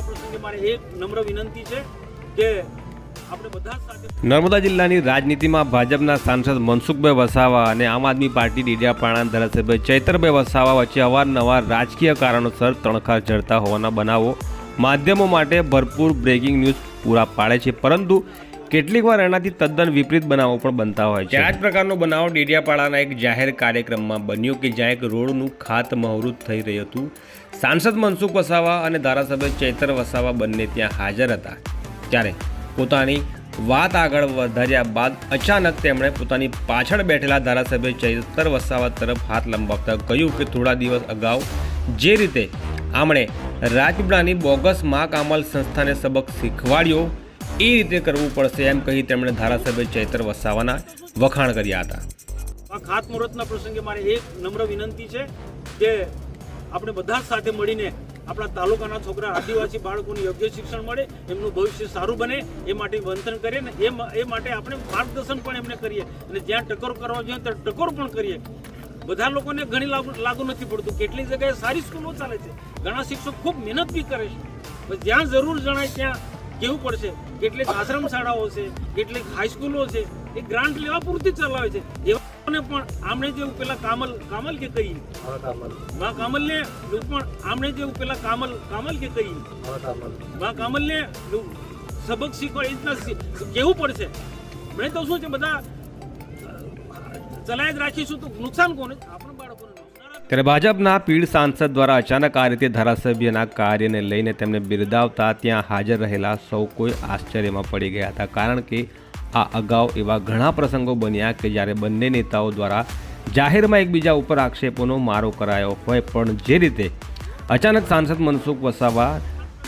પ્રસંગે મારે એક નમ્ર વિનંતી છે કે નર્મદા જિલ્લાની રાજનીતિમાં ભાજપના સાંસદ મનસુખભાઈ વસાવા અને આમ આદમી પાર્ટી ડેડિયાપાડાના ધારાસભ્ય ચૈતરભાઈ વસાવા વચ્ચે અવારનવાર રાજકીય કારણોસર તણખા ઝડતા હોવાના બનાવો માધ્યમો માટે ભરપૂર બ્રેકિંગ ન્યૂઝ પૂરા પાડે છે. પરંતુ કેટલીક વાર એનાથી તદ્દન વિપરીત બનાવો પણ બનતા હોય છે. આ જ પ્રકારનો બનાવ ડેડિયાપાડાના એક જાહેર કાર્યક્રમમાં બન્યો કે જ્યાં એક રોડનું ખાતમુહૂર્ત થઈ રહ્યું હતું. સાંસદ મનસુખ વસાવા અને ધારાસભ્ય ચૈતર વસાવા બંને ત્યાં હાજર હતા. ત્યારે પોતાની વાત આગળ વધાર્યા બાદ અચાનક તેમણે પોતાની પાછળ બેઠેલા ધારાસભ્ય ચૈતર વસાવા તરફ હાથ લંબાવતા કહ્યું કે થોડા દિવસ અગાઉ જે રીતે આમણે રાજપીપળાની બોગસ મા કામલ સંસ્થાને સબક શીખવાડ્યો એ રીતે કરવું પડશે એમ કહી તેમણે ધારાસભ્ય ચૈતર વસાવાના વખાણ કર્યા હતા. આ ખાતમુહૂર્તના પ્રસંગે મારે એક નમ્ર વિનંતી છે કે આપણે બધા સાથે મળીને આપણા તાલુકાના છોકરા આદિવાસી બાળકોને યોગ્ય શિક્ષણ મળે, એમનું ભવિષ્ય સારું બને, એ માટે મંથન કરીએ ને એ એ માટે આપણે માર્ગદર્શન પણ એમને કરીએ અને જ્યાં ટકોર કરવા જોઈએ ત્યાં ટકોર પણ કરીએ. બધા લોકોને ઘણી લાગુ નથી પડતું. કેટલીક જગ્યાએ સારી સ્કૂલો ચાલે છે. ઘણા શિક્ષકો ખૂબ મહેનત બી કરે છે. જ્યાં જરૂર જણાય ત્યાં કેવું પડશે? કેટલીક આશ્રમ શાળાઓ છે કેટલીક હાઈસ્કૂલો છે એ ગ્રાન્ટ લેવા પૂરતી ચલાવે છે. એવાને પણ આમણે જેવું પેલા કામલ કામલ કે કહી માં કામલ ને પણ આમણે જેવું પેલા કામલ કામલ કે કહી માં કામલ ને સબક શીખવા એ રીતના કેવું પડશે? મેં તો શું છે બધા ત્યારે ભાજપના પીઢ સાંસદ દ્વારા અચાનક આ રીતે ધારાસભ્યના કાર્યને લઈને તેમને બિરદાવતા ત્યાં હાજર રહેલા સૌ કોઈ આશ્ચર્યમાં પડી ગયા હતા. કારણ કે આ અગાઉ એવા ઘણા પ્રસંગો બન્યા કે જ્યારે બંને નેતાઓ દ્વારા જાહેરમાં એકબીજા ઉપર આક્ષેપોનો મારો કરાયો હોય, પણ જે રીતે અચાનક સાંસદ મનસુખ વસાવા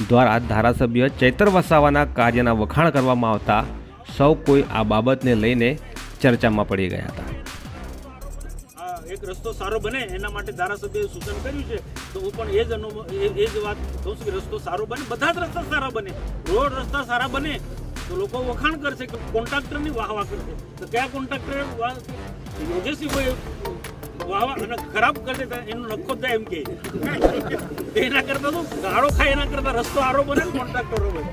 દ્વારા ધારાસભ્ય ચૈતર વસાવાના કાર્યના વખાણ કરવામાં આવતા સૌ કોઈ આ બાબતને લઈને ચર્ચામાં પડી ગયા હતા. એક રસ્તો સારો બને એના માટે ધારાસભ્યએ સૂચન કર્યું છે, તો હું પણ એ જ એ જ વાત કહું છું કે રસ્તો સારો બને, બધા જ રસ્તા સારા બને, રોડ રસ્તા સારા બને, તો લોકો વખાણ કરશે કે કોન્ટ્રાક્ટરની વાહવા વાહ કરશે. તો કયા કોન્ટ્રાક્ટરે યોગેશભાઈ હોય, વાહ અને ખરાબ કરશે એનો નખો જ એમ કે. એના કરતા તો ગાળો ખાય, એના કરતા રસ્તો સારો બને કોન્ટ્રાક્ટરો બને.